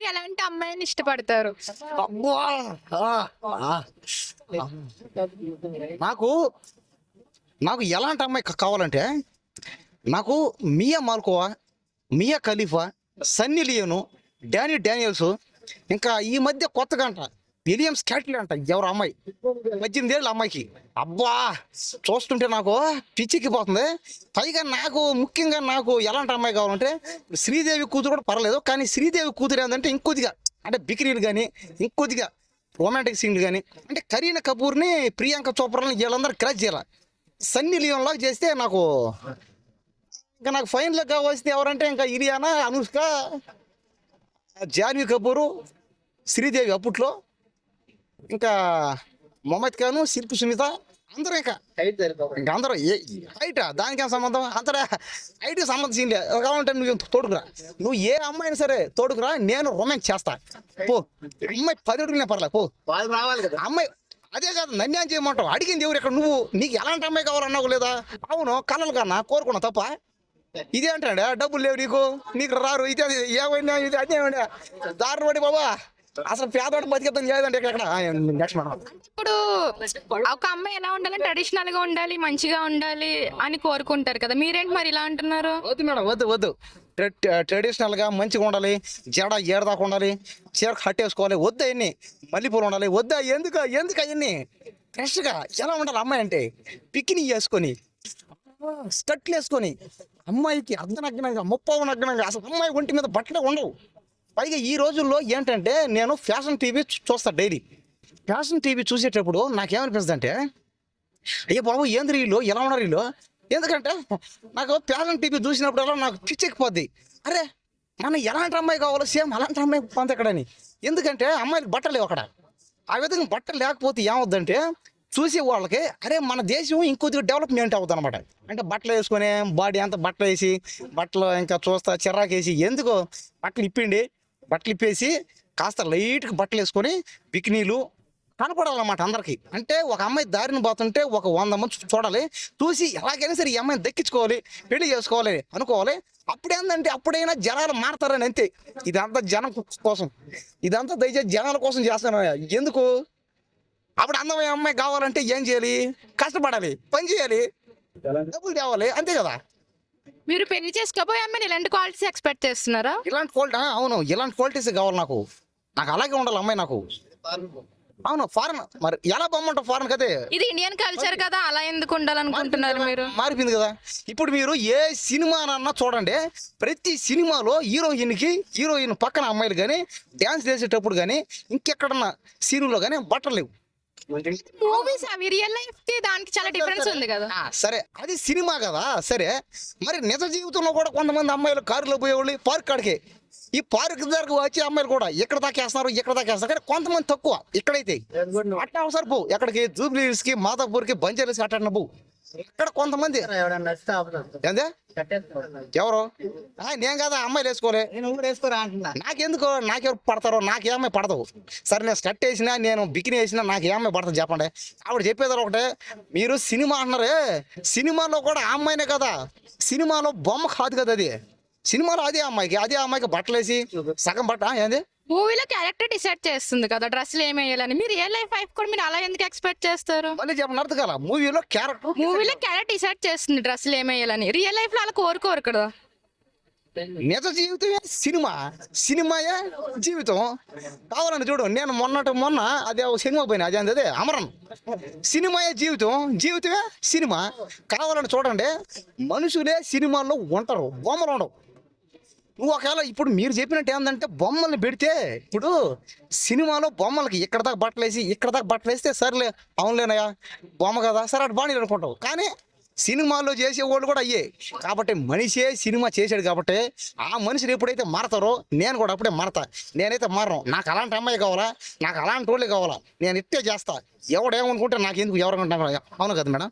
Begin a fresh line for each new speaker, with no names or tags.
మీరు ఎలాంటి అమ్మాయిని ఇష్టపడతారు?
నాకు నాకు ఎలాంటి అమ్మాయి కావాలంటే నాకు Mia Malkova Mia Khalifa Sunny Leone Dani Daniels ఇంకా ఈ మధ్య కొత్తగా అంట విలియమ్స్ క్యాటిల్ అంట ఎవరు అమ్మాయి? పద్దెనిమిది ఏళ్ళ అమ్మాయికి. అబ్బా చూస్తుంటే నాకు పిచ్చికి పోతుంది పైగా నాకు ముఖ్యంగా నాకు ఎలాంటి అమ్మాయి కావాలంటే శ్రీదేవి కూతురు కూడా పర్లేదు కానీ శ్రీదేవి కూతురు ఏంటంటే ఇంకొద్దిగా అంటే బిక్రీలు కానీ ఇంకొద్దిగా రొమాంటిక్ సీన్లు కానీ అంటే కరీనా కపూర్ని ప్రియాంక చోప్రాని వీళ్ళందరూ క్రాచ్ చేయాలి? సన్నీ లియోన్ లాగా చేస్తే నాకు ఇంకా నాకు ఫైనల్ కావాల్సింది ఎవరంటే ఇంకా ఇలియానా అనుష్క జాన్వీ కపూరు శ్రీదేవి అప్పట్లో. ఇంకా మొహమ్మద్ ఖాను శిల్పి సునీత అందరూ ఇంకా ఇంకా అందరూ ఏ హైట్ దానికేం సంబంధం? అందరూ హైట్ సంబంధించింది కావాలంటే నువ్వు తోడుకురా. నువ్వు ఏ అమ్మాయినా సరే తోడుకురా నేను రొమాన్స్ చేస్తా. పో. అమ్మాయి పది అడుగులే పర్లే పో.
వాళ్ళు రావాలి కదా.
అమ్మాయి అదే కాదు నన్ను ఏం చేయమంటావు? అడిగింది ఎవరు ఇక్కడ? నువ్వు నీకు ఎలాంటి అమ్మాయి కావాలన్నావు లేదా? అవును కలలు కన్నా కోరుకున్నా తప్ప. ఇదే అంటాడా డబ్బులు లేవు నీకు. నీకు రారు. ఇదే ఏమైనా ఇది అదేమైనా దారుణ పడి బాబా. అసలు పేదవాడు బతికేద్దాం లేదంటే ఇక్కడ నెక్స్ట్ మనం.
ఇప్పుడు ఒక అమ్మాయి ఎలా ఉండాలి ట్రెడిషనల్గా ఉండాలి మంచిగా ఉండాలి అని కోరుకుంటారు కదా. మీరేంటి మరి ఇలా అంటున్నారు?
వద్దు మేడం వద్దు వద్దు. ట్రెడిషనల్గా మంచిగా ఉండాలి జడ ఏడదాకా ఉండాలి చీర కట్టేసుకోవాలి వద్దు అవన్నీ. మల్లెపూలు ఉండాలి వద్దా. ఎందుకు ఎందుకు అవన్నీ? ఫ్రెష్గా ఎలా ఉండాలి అమ్మాయి అంటే? పిక్ని వేసుకొని స్టట్లు వేసుకొని అమ్మాయికి అర్ధనగ్నంగా ముప్పావు నగ్నంగా అసలు అమ్మాయి ఒంటి మీద బట్టలే ఉండవు. పైగా ఈ రోజుల్లో ఏంటంటే నేను ఫ్యాషన్ టీవీ చూస్తా డైలీ. ఫ్యాషన్ టీవీ చూసేటప్పుడు నాకేమనిపిస్తుంది అంటే అయ్యో బాబు ఏంది వీళ్ళు? ఎలా ఉన్నారు వీళ్ళు? ఎందుకంటే నాకు ఫ్యాషన్ టీవీ చూసినప్పుడల్లా నాకు పిచ్చెక్కిపోద్ది అరే మనం ఎలాంటి అమ్మాయి కావాలో సేమ్ అలాంటి అమ్మాయి పంత ఎందుకంటే అమ్మాయిలు బట్టలు లేవు అక్కడ. ఆ విధంగా బట్టలు లేకపోతే ఏమవుద్దంటే చూసే వాళ్ళకి అరే మన దేశం ఇంకొద్దిగా డెవలప్మెంట్ అవుతుంది అనమాట అంటే బట్టలు వేసుకొని బాడీ అంతా బట్టలు వేసి బట్టలు ఇంకా చూస్తా చిరాకేసి ఎందుకు బట్టలు ఇప్పిండి బట్టలు ఇప్పేసి కాస్త లైట్గా బట్టలు వేసుకొని బికినీలు కనపడాలన్నమాట అందరికి. అంటే ఒక అమ్మాయి దారిని పోతుంటే ఒక వంద మంది చూడాలి. చూసి ఎలాగైనా సరే ఈ అమ్మాయిని దక్కించుకోవాలి పెళ్ళి చేసుకోవాలి అనుకోవాలి. అప్పుడేందంటే అప్పుడైనా జనాలు మారతారని అంతే. ఇదంతా జనం కోసం. ఇదంతా దయచేసి జనాల కోసం చేస్తాను ఎందుకు? అప్పుడు అందమైన అమ్మాయి కావాలంటే ఏం చేయాలి? కష్టపడాలి. పని చేయాలి. డబ్బులు తేవాలి. అంతే కదా?
మీరు పెళ్ళి చేసుకోబోయే అమ్మాయిని ఇలాంటి క్వాలిటీస్ ఎక్స్పెక్ట్ చేస్తున్నారా?
ఇలాంటి క్వాలిటీ అవును. ఇలాంటి క్వాలిటీస్ కావాలి నాకు. నాకు అలాగే ఉండాలి అమ్మాయి నాకు. అవును ఫారెన్ మరి ఎలా పొమ్మంటావు ఫారెన్ కదే?
ఇది ఇండియన్ కల్చర్ కదా అలా ఎందుకు ఉండాలనుకుంటున్నారు మీరు?
మారిపోయింది కదా. ఇప్పుడు మీరు ఏ సినిమానన్నా చూడండి ప్రతి సినిమాలో హీరోయిన్కి హీరోయిన్ పక్కన అమ్మాయిలు కానీ డ్యాన్స్ చేసేటప్పుడు కానీ ఇంకెక్కడన్నా సీనులో కానీ బట్టలు లేవు.
మూవీస్ అవి రియల్ లైఫ్కి దానికి చాలా డిఫరెన్స్ ఉంది కదా.
ఆ, సరే అది సినిమా కదా సరే. మరి నిజ జీవితంలో కూడా కొంతమంది అమ్మాయిలు కారులో పోయేవాళ్ళు పార్క్ కాడికి. ఈ పార్క్ దగ్గరకు వచ్చే అమ్మాయిలు కూడా ఇక్కడ దాకా వేస్తున్నారు ఇక్కడ దాకా వేస్తున్నారు. కానీ కొంతమంది తక్కువ. ఇక్కడైతే. అట్టా అవసరం పో. ఎక్కడికి? జూబ్లీ హిల్స్కి మాదాపూర్కి బంజారీస్ అట్ట పో ఇక్కడ కొంతమంది. ఏందే? ఎవరు? నేను కదా అమ్మాయిలు వేసుకోలే నాకెందుకు? నాకెవరు పడతారో? నాకేమై పడదు. సరే నేను స్కట్ వేసినా నేను బికిని వేసినా నాకేమై పడుతుంది చెప్పండి. ఆవిడ చెప్పేది ఒకటే. మీరు సినిమా అంటున్నారే? సినిమాలో కూడా అమ్మాయినే కదా. సినిమాలో బొమ్మ కాదు కదా అది. సినిమాలో అదే అమ్మాయికి అదే అమ్మాయికి బట్టలు వేసి సగం బట్ట ఏంది?
మూవీలో క్యారెక్టర్ డిసైడ్ చేస్తుంది కదా డ్రెస్సులు ఏమి వేయాలని. మీరు రియల్ లైఫ్ లైఫ్ కూడా మీరు అలా ఎందుకు ఎక్స్పెక్ట్ చేస్తారు?
మళ్ళీ చెప్పండి అర్థం కదా మూవీలో క్యారెక్టర్
మూవీలో క్యారెక్టర్ డిసైడ్ చేస్తుంది డ్రెస్సులు ఏమి వేయాలని. రియల్ లైఫ్లో అలా కోరుకోరు కదా.
నిజ జీవితమే సినిమా. సినిమాయే జీవితం. కావాలని చూడు నేను మొన్నటి మొన్న అదే సినిమా పోయినా అదే అదే అమరన్. సినిమాయే జీవితం జీవితమే సినిమా. కావాలని చూడండి మనుషులే సినిమాల్లో ఉంటారు బొమ్మలు ఉండవు. నువ్వు ఒకవేళ ఇప్పుడు మీరు చెప్పినట్టు ఏంటంటే బొమ్మల్ని పెడితే ఇప్పుడు సినిమాలో బొమ్మలకి ఇక్కడ దాకా బట్టలు వేసి ఇక్కడ దాకా బట్టలు వేస్తే సర్లే అవునులేనయ్యా బొమ్మ కదా సరే అటు బాగా అనుకుంటావు. కానీ సినిమాల్లో చేసేవాళ్ళు కూడా అయ్యే. కాబట్టి మనిషే సినిమా చేశాడు కాబట్టి ఆ మనుషులు ఎప్పుడైతే మారతారో నేను కూడా అప్పుడే మారతా. నేనైతే మారను. నాకు అలాంటి అమ్మాయి కావాలా? నాకు అలాంటి వాళ్ళే కావాలా? నేను ఇట్టే చేస్తా. ఎవడేమనుకుంటే నాకు ఎందుకు ఎవరనుకుంటా అవును కదా మేడం?